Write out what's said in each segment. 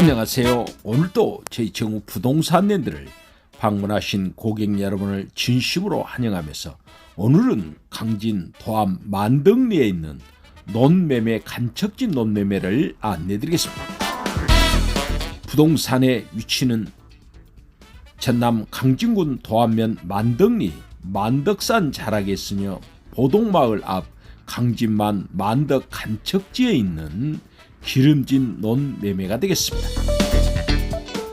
안녕하세요. 오늘도 저희 정우 부동산 랜드를 방문하신 고객 여러분을 진심으로 환영하면서 오늘은 강진 도암 만덕리에 있는 논매매 간척진 논매매를 안내드리겠습니다. 부동산의 위치는 전남 강진군 도안면 만덕리 만덕산 자락에 있으며 보동마을 앞 강진만 만덕 간척지에 있는 기름진 논매매가 되겠습니다.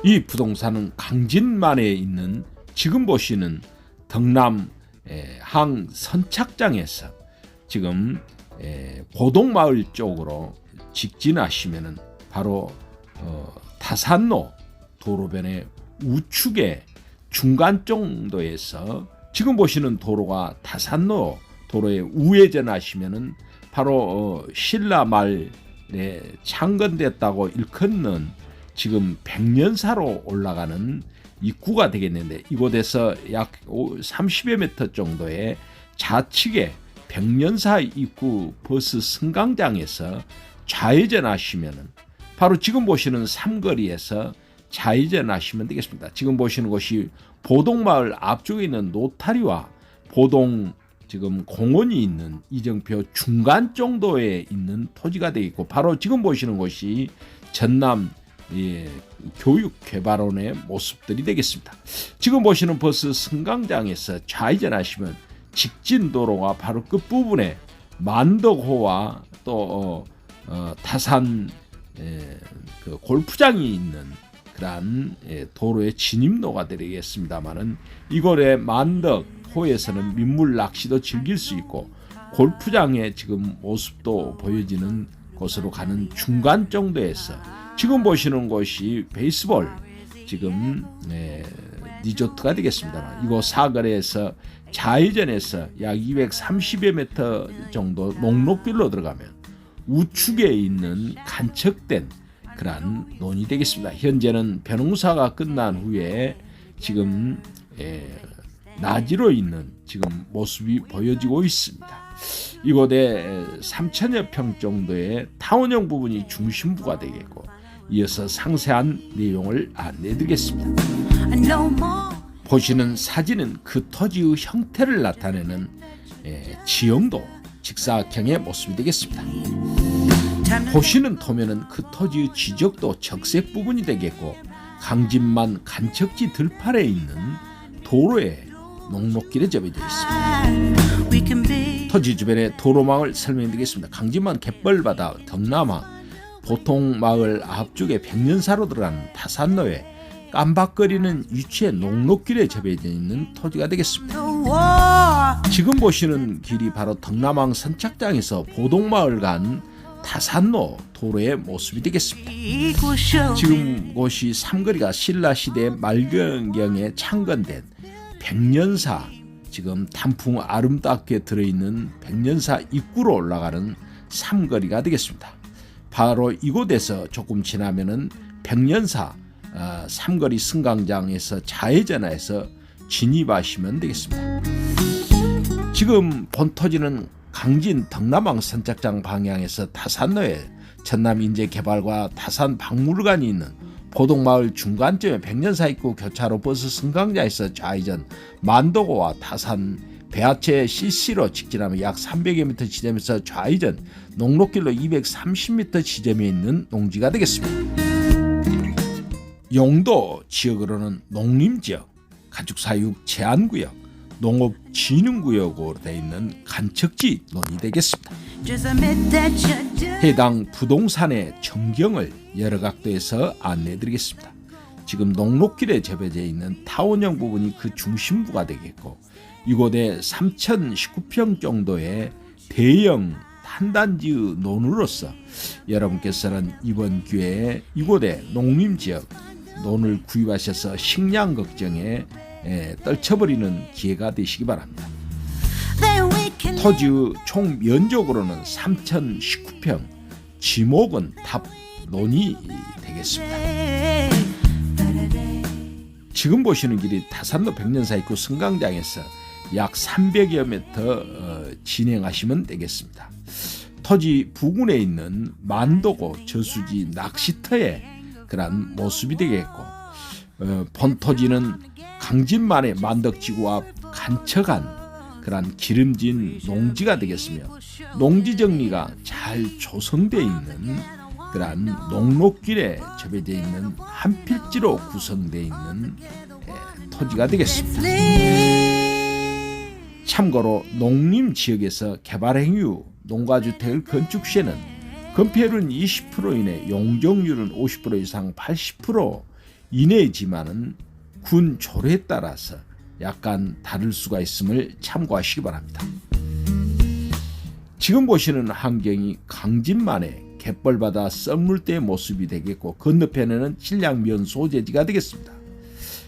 이 부동산은 강진만에 있는 지금 보시는 덕남 에, 항 선착장에서 지금 에, 고동마을 쪽으로 직진하시면은 바로 어, 다산로 도로변의 우측의 중간 정도에서 지금 보시는 도로가 다산로 도로에 우회전하시면은 바로 어, 신라말 에 창건됐다고 일컫는 지금 백년사로 올라가는 입구가 되겠는데 이곳에서 약 30여 미터 정도의 좌측에 백년사 입구 버스 승강장에서 좌회전하시면은 바로 지금 보시는 삼거리에서 좌회전하시면 되겠습니다. 지금 보시는 곳이 보동마을 앞쪽에 있는 노타리와 보동 지금 공원이 있는 이정표 중간 정도에 있는 토지가 되겠고 바로 지금 보시는 곳이 전남 예, 교육개발원의 모습들이 되겠습니다. 지금 보시는 버스 승강장에서 좌회전하시면 직진 도로가 바로 끝부분에 만덕호와 또 어, 어, 타산 예, 그 골프장이 있는 그러한 예, 도로의 진입로가 되겠습니다만은 이곳의 만덕 호에서는 민물 낚시도 즐길 수 있고 골프장의 지금 모습도 보여지는 곳으로 가는 중간 정도에서 지금 보시는 곳이 베이스볼 지금 네, 리조트가 되겠습니다만 이곳 사거리에서 좌회전에서 약 230여 미터 정도 녹록길로 들어가면 우측에 있는 간척된 그러한 논이 되겠습니다. 현재는 변홍사가 끝난 후에 지금 에, 나지로 있는 지금 모습이 보여지고 있습니다. 이곳에 3천여 평 정도의 타원형 부분이 중심부가 되겠고 이어서 상세한 내용을 안내드리겠습니다. 보시는 사진은 그 토지의 형태를 나타내는 에, 지형도 직사각형의 모습이 되겠습니다. 보시는 토면은 그 토지의 지적도 적색 부분이 되겠고 강진만 간척지 들판에 있는 도로에 녹록길에 접해져 있습니다. 토지 주변의 도로망을 설명드리겠습니다. 강진만 갯벌바다 덕남항 보통 마을 앞쪽에 백년사로 들어가는 타산로에 깜박거리는 위치에 녹록길에 접해져 있는 토지가 되겠습니다. 지금 보시는 길이 바로 덕남항 선착장에서 보동마을 간 타산로 도로의 모습이 되겠습니다. 지금 곳이 삼거리가 신라시대 말경경에 창건된 백년사 지금 단풍 아름답게 들어있는 백년사 입구로 올라가는 삼거리가 되겠습니다. 바로 이곳에서 조금 지나면은 백년사 어, 삼거리 승강장에서 좌회전해서 진입하시면 되겠습니다. 지금 본 토지는 강진 덕남항 선착장 방향에서 타산로에 전남 인재개발과 타산 박물관이 있는 보동마을 중간쯤에 백년사 입구 교차로 버스 승강장에서 좌회전 만도고와 타산 배하체 CC로 직진하면 약 300여 미터 지점에서 좌회전 농록길로 230m 지점에 있는 농지가 되겠습니다. 용도 지역으로는 농림지역, 가축사육 제한구역, 농업진흥구역으로 되어 있는 간척지 논이 되겠습니다. 해당 부동산의 전경을 여러 각도에서 안내드리겠습니다. 지금 농록길에 접해져 있는 타원형 부분이 그 중심부가 되겠고 이곳에 3,019평 정도의 대형 한단지 논으로서 여러분께서는 이번 기회에 이곳에 농림지역 논을 구입하셔서 식량 걱정에 떨쳐버리는 기회가 되시기 바랍니다. 토지 총 면적으로는 3,019평, 지목은 답논이 되겠습니다. 지금 보시는 길이 타산로 백년사 입구 승강장에서 약 300여 미터 어, 진행하시면 되겠습니다. 토지 부근에 있는 만도고 저수지 낚시터에 그러한 모습이 되겠고 어, 본토지는 강진만의 만덕지구와 간척한 그러한 기름진 농지가 되겠으며 농지 정리가 잘 조성되어 있는 그러한 농록길에 접해져 있는 한 필지로 구성되어 있는 예, 토지가 되겠습니다. 참고로 농림 지역에서 개발행 후 농가주택을 건축 시에는 건폐율은 20% 이내, 용적률은 50% 이상 80% 이내이지만은 군 조례에 따라서 약간 다를 수가 있음을 참고하시기 바랍니다. 지금 보시는 환경이 강진만의 갯벌바다 썰물대의 모습이 되겠고 건너편에는 신량면 소재지가 되겠습니다.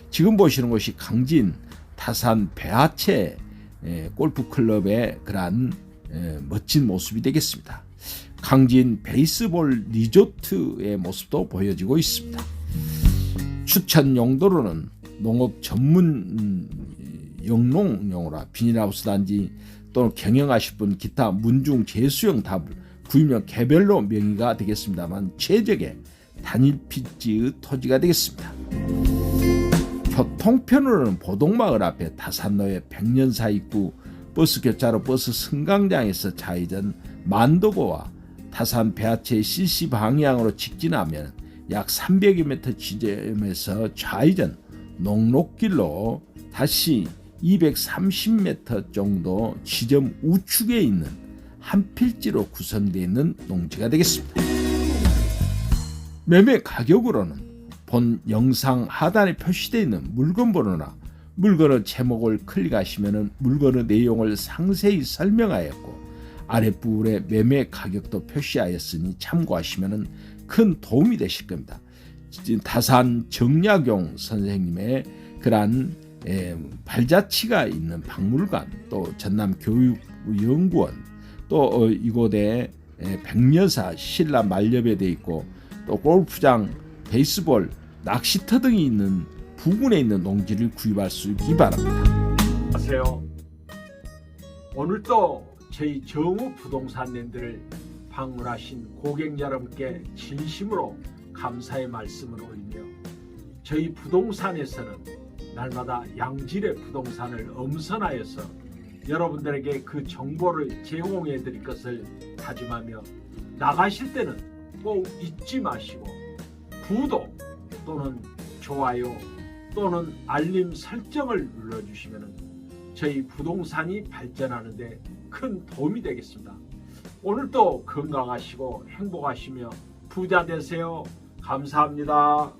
지금 보시는 곳이 강진 타산 배하채 에, 골프클럽의 그러한 에, 멋진 모습이 되겠습니다. 강진 베이스볼 리조트의 모습도 보여지고 있습니다. 추천 용도로는 농업 전문 음, 영농용으로 비닐하우스 단지 또는 경영하실 분 기타 문중 재수용 답을 구입력 개별로 명의가 되겠습니다만 최적의 단일 필지의 토지가 되겠습니다. 교통편으로는 보동마을 앞에 다산로의 백년사 입구 버스 교차로 버스 승강장에서 좌회전 만도고와 타산 배하체 CC 방향으로 직진하면 약 300여 m 지점에서 좌회전 농록길로 다시 230m 정도 지점 우측에 있는 한 필지로 구성되어 있는 농지가 되겠습니다. 매매 가격으로는 본 영상 하단에 표시되어 있는 물건 번호나 물건의 제목을 클릭하시면 물건의 내용을 상세히 설명하였고 아랫부분에 매매 가격도 표시하였으니 참고하시면 큰 도움이 되실 겁니다. 다산 정약용 선생님의 그러한 에, 발자취가 있는 박물관 또 전남 교육연구원 또 어, 이곳에 에, 백여사 신라 만렵에 돼 있고 또 골프장 베이스볼 낚시터 등이 있는 부근에 있는 농지를 구입할 수 있기 바랍니다. 안녕하세요. 오늘도 저희 정우 부동산랜드를 방문하신 고객 여러분께 진심으로 감사의 말씀을 올리며 저희 부동산에서는 날마다 양질의 부동산을 엄선하여서 여러분들에게 그 정보를 제공해 드릴 것을 다짐하며 나가실 때는 꼭 잊지 마시고 구독 또는 좋아요 또는 알림 설정을 눌러주시면 저희 부동산이 발전하는데 큰 도움이 되겠습니다. 오늘도 건강하시고 행복하시며 부자 되세요. 감사합니다.